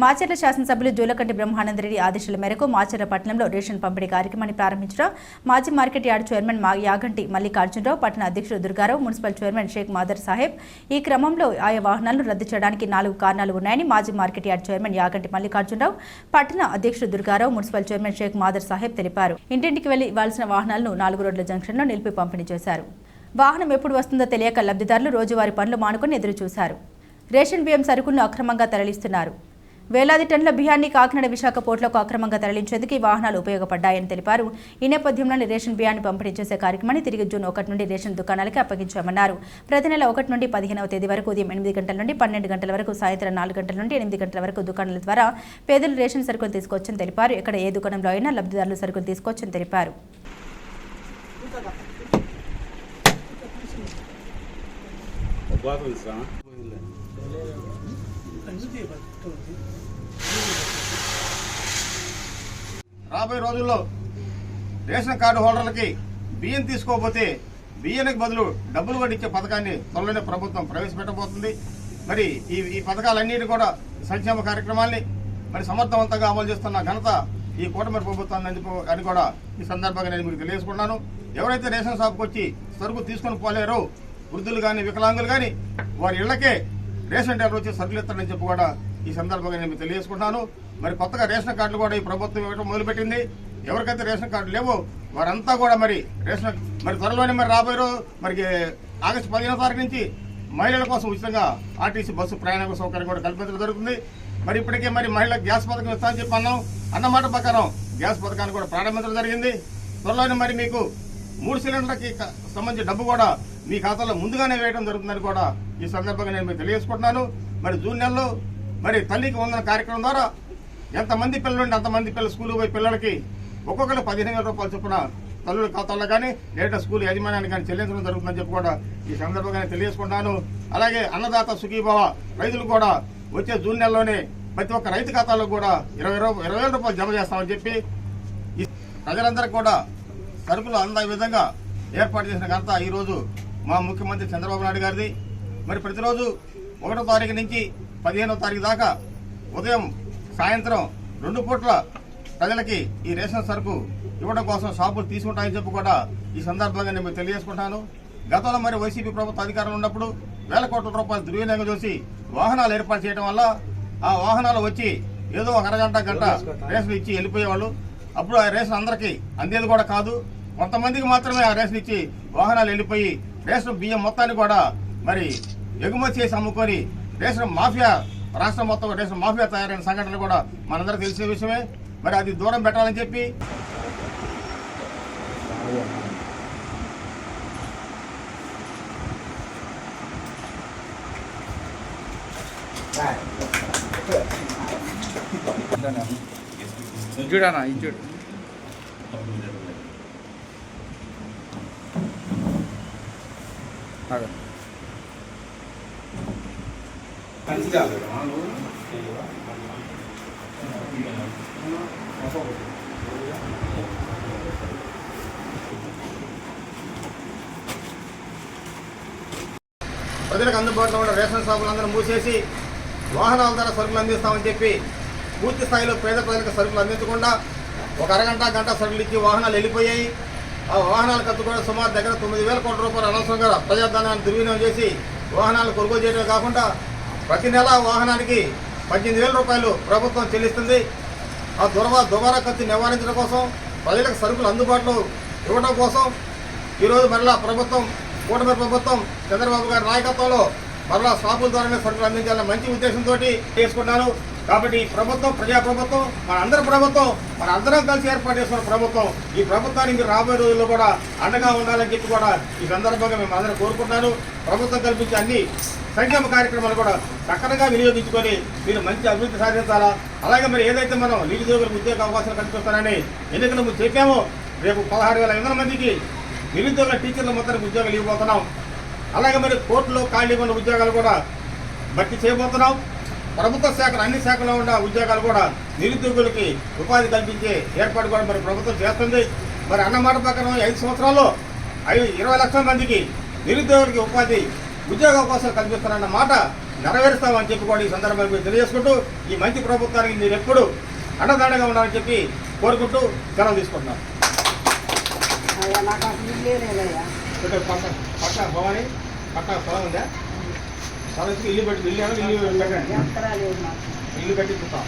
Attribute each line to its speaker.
Speaker 1: మాచర్ల శాసనసభ్యులు జూలకంటి బ్రహ్మానందరెడ్డి ఆదేశాల మేరకు మాచర్ల పట్టణంలో రేషన్ పంపిణీ కార్యక్రమాన్ని ప్రారంభించడం మాజీ మార్కెట్ యార్డ్ చైర్మన్ మా యాగంటి మల్లికార్జునరావు పట్టణ అధ్యక్షుడు దుర్గారావు మున్సిపల్ చైర్మన్ షేక్ మాదర్ సాహెబ్. ఈ క్రమంలో ఆయా వాహనాలను రద్దు చేయడానికి నాలుగు కారణాలు ఉన్నాయని మాజీ market yard chairman Yaganti Mallikarjunarao పట్టణ అధ్యక్షుడు దుర్గారావు మున్సిపల్ చైర్మన్ షేక్ మాదర్ సాహెబ్ తెలిపారు. ఇంటింటికి వెళ్ళి ఇవ్వాల్సిన వాహనాలను నాలుగు రోడ్ల జంక్షన్లో నిలిపి పంపిణీ చేశారు. వాహనం ఎప్పుడు వస్తుందో తెలియక లబ్ధిదారులు రోజువారీ పనులు మానుకుని ఎదురు చూశారు రేషన్ బియ్యం సరుకులను అక్రమంగా తరలిస్తున్నారు. వేలాది టన్నుల బియ్యాన్ని కాకినాడ విశాఖ పోర్టులకు అక్రమంగా తరలించేందుకు ఈ వాహనాలు ఉపయోగపడ్డాయని తెలిపారు. ఈ నేపథ్యంలోనే రేషన్ బియ్యాన్ని పంపిణీ చేసే కార్యక్రమాన్ని తిరిగి జూన్ ఒకటి నుండి రేషన్ దుకాణాలకి అప్పగించామన్నారు. ప్రతి నెల ఒకటి నుండి పదిహేనవ తేదీ వరకు ఉదయం ఎనిమిది గంటల నుండి పన్నెండు గంటల వరకు సాయంత్రం నాలుగు గంటల నుండి ఎనిమిది గంటల వరకు దుకాణాల ద్వారా పేదలు రేషన్ సరుకులు తీసుకోవచ్చని తెలిపారు. ఇక్కడ ఏ దుకాణంలో అయినా లబ్ధిదారులు సరుకులు తీసుకొచ్చని తెలిపారు.
Speaker 2: బాగా
Speaker 3: రాబోయే రోజుల్లో రేషన్ కార్డు హోల్డర్లకి బియ్యం తీసుకోకపోతే బియ్యానికి బదులు డబ్బులు వడ్డించే పథకాన్ని త్వరలోనే ప్రభుత్వం ప్రవేశపెట్టబోతుంది. మరి ఈ ఈ పథకాలన్నిటి కూడా సంక్షేమ కార్యక్రమాల్ని మరి సమర్థవంతంగా అమలు చేస్తున్న ఘనత ఈ కూటమి ప్రభుత్వాన్ని అని కూడా ఈ సందర్భంగా నేను మీకు తెలియజేసుకున్నాను ఎవరైతే రేషన్ షాప్కి వచ్చి సరుకు తీసుకొని పోలేరో వృద్ధులు కానీ వికలాంగులు కానీ వారి ఇళ్ళకే రేషన్ డీలర్ వచ్చి సరుకులు ఇస్తారని చెప్పి కూడా ఈ సందర్భంగా నేను తెలియజేసుకుంటున్నాను. మరి కొత్తగా రేషన్ కార్డులు కూడా ఈ ప్రభుత్వం ఇవ్వడం మొదలుపెట్టింది. ఎవరికైతే రేషన్ కార్డు లేవో వారంతా కూడా మరి రేషన్ మరి త్వరలోనే మరి రాబోయే రోజు మరి ఆగస్టు పదిహేనో తారీఖు నుంచి మహిళల కోసం ఉచితంగా ఆర్టీసీ బస్సు ప్రయాణ సౌకర్యం కూడా కల్పించడం జరుగుతుంది. మరి ఇప్పటికే మరి మహిళలకు గ్యాస్ పథకం ఇస్తామని చెప్పి అన్నాం. అన్నమాట ప్రకారం గ్యాస్ పథకాన్ని కూడా ప్రారంభించడం జరిగింది. త్వరలోనే మరి మీకు మూడు సిలిండర్లకి సంబంధించిన డబ్బు కూడా మీ ఖాతాలో ముందుగానే వేయడం జరుగుతుందని కూడా ఈ సందర్భంగా నేను మీకు తెలియజేసుకుంటున్నాను. మరి జూన్ నెలలో మరి తల్లికి వందన కార్యక్రమం ద్వారా ఎంతమంది పిల్లలు అంతమంది పిల్లలు స్కూల్కి పోయి పిల్లలకి ఒక్కొక్కరు పదిహేను వేల రూపాయలు చొప్పున తల్లుల ఖాతాల్లో కానీ లేదా స్కూల్ యాజమాన్యానికి కానీ చెల్లించడం జరుగుతుందని చెప్పి కూడా ఈ సందర్భంగా నేను తెలియజేసుకుంటాను అలాగే అన్నదాత సుఖీభావ రైతులు కూడా వచ్చే జూన్ నెలలోనే ప్రతి ఒక్క రైతు ఖాతాలో కూడా ఇరవై ఇరవై వేల రూపాయలు జమ చేస్తామని చెప్పి ప్రజలందరికీ కూడా సరుకులు అందే విధంగా ఏర్పాటు చేసిన ఘనత ఈరోజు మా ముఖ్యమంత్రి చంద్రబాబు నాయుడు గారిది. మరి ప్రతిరోజు ఒకటో తారీఖు నుంచి పదిహేనో తారీఖు దాకా ఉదయం సాయంత్రం రెండు పూట్ల ప్రజలకి ఈ రేషన్ సరుకు ఇవ్వడం కోసం షాపులు తీసుకుంటాయని చెప్పి కూడా ఈ సందర్భంగా నేను తెలియజేసుకుంటాను. గతంలో మరి వైసీపీ ప్రభుత్వ అధికారంలో ఉన్నప్పుడు వేల కోట్ల రూపాయలు దుర్వినియోగం చూసి వాహనాలు ఏర్పాటు చేయడం వల్ల ఆ వాహనాలు వచ్చి ఏదో ఒక అరగంట గంట రేషన్ ఇచ్చి వెళ్ళిపోయేవాళ్ళు. అప్పుడు ఆ రేషన్ అందరికీ అందేది కూడా కాదు. కొంతమందికి మాత్రమే ఆ రేషన్ ఇచ్చి వాహనాలు వెళ్ళిపోయి రేషన్ బియ్యం మొత్తాన్ని కూడా మరి ఎగుమతి చేసి అమ్ముకొని రేషన్ మాఫియా రాష్ట్రం మొత్తం రేషన్ మాఫియా తయారైన సంఘటనలు కూడా మనందరూ తెలిసిన విషయమే. మరి అది దూరం పెట్టాలని చెప్పి
Speaker 4: చూడనా ఇది చూడు
Speaker 3: ప్రజలకు అందుబాటులో ఉన్న రేషన్ షాపులందరూ మూసేసి వాహనాల ద్వారా సరుకులు అందిస్తామని చెప్పి పూర్తి స్థాయిలో పేద ప్రజలకు సరుకులు అందించకుండా ఒక అరగంట గంట సరుకులు ఇచ్చి వాహనాలు వెళ్ళిపోయాయి. ఆ వాహనాల ఖర్చు కూడా సుమారు దగ్గర తొమ్మిది వేల కోట్ల రూపాయలు అనవసరంగా ప్రజాధనాన్ని దుర్వినియోగం చేసి వాహనాలు కొనుగోలు చేయడమే కాకుండా ప్రతి నెల వాహనానికి పద్దెనిమిది వేల రూపాయలు ప్రభుత్వం చెల్లిస్తుంది. ఆ దురవ దుబారా ఖర్చు నివారించడం కోసం ప్రజలకు సరుకులు అందుబాటులో ఇవ్వడం కోసం ఈరోజు మరలా ప్రభుత్వం కూటమి ప్రభుత్వం చంద్రబాబు గారి నాయకత్వంలో మరలా షాపుల ద్వారానే సరుకులు అందించాలనే మంచి ఉద్దేశంతో చేసుకున్నాను కాబట్టి ఈ ప్రభుత్వం ప్రజా ప్రభుత్వం మన అందరి ప్రభుత్వం మన అందరం కలిసి ఏర్పాటు చేసుకున్న ప్రభుత్వం ఈ ప్రభుత్వానికి మీరు రాబోయే రోజుల్లో కూడా అండగా ఉండాలని చెప్పి కూడా ఈ సందర్భంగా మేము అందరం కోరుకుంటున్నాను. ప్రభుత్వం కల్పించే అన్ని సంక్షేమ కార్యక్రమాలు కూడా చక్కగా వినియోగించుకొని మీరు మంచి అభివృద్ధి సాధించాలా? అలాగే మరి ఏదైతే మనం నిరుద్యోగులకు ఉద్యోగ అవకాశాలు కల్పిస్తారని ఎన్నికల ముందు చెప్పామో రేపు పదహారు వేల ఐదు వందల మందికి నిరుద్యోగ టీచర్ల మొత్తానికి ఉద్యోగాలు ఇవ్వబోతున్నాం. అలాగే మరి కోర్టులో ఖాళీ ఉన్న ఉద్యోగాలు కూడా భర్తీ చేయబోతున్నాం. ప్రభుత్వ శాఖలు అన్ని శాఖల్లో ఉన్న ఉద్యోగాలు కూడా నిరుద్యోగులకి ఉపాధి కల్పించే ఏర్పాటు కూడా మరి ప్రభుత్వం చేస్తుంది. మరి అన్నమాట ప్రకారం ఐదు సంవత్సరాల్లో ఐదు ఇరవై లక్షల మందికి నిరుద్యోగులకి ఉపాధి ఉద్యోగ అవకాశాలు కల్పిస్తారన్న మాట నెరవేరుస్తామని చెప్పి కూడా ఈ సందర్భంగా మీరు తెలియజేసుకుంటూ ఈ మంచి ప్రభుత్వానికి మీరు ఎప్పుడు అండదండగా ఉండాలని చెప్పి కోరుకుంటూ సెలవు తీసుకుంటున్నాం. పక్క పక్క భవాని పక్క పొలం ఉందా? పొలంకి ఇల్లు పెట్టి ఇల్లు ఏమో ఇల్లు పెట్టండి. ఇల్లు పెట్టి చూస్తాం.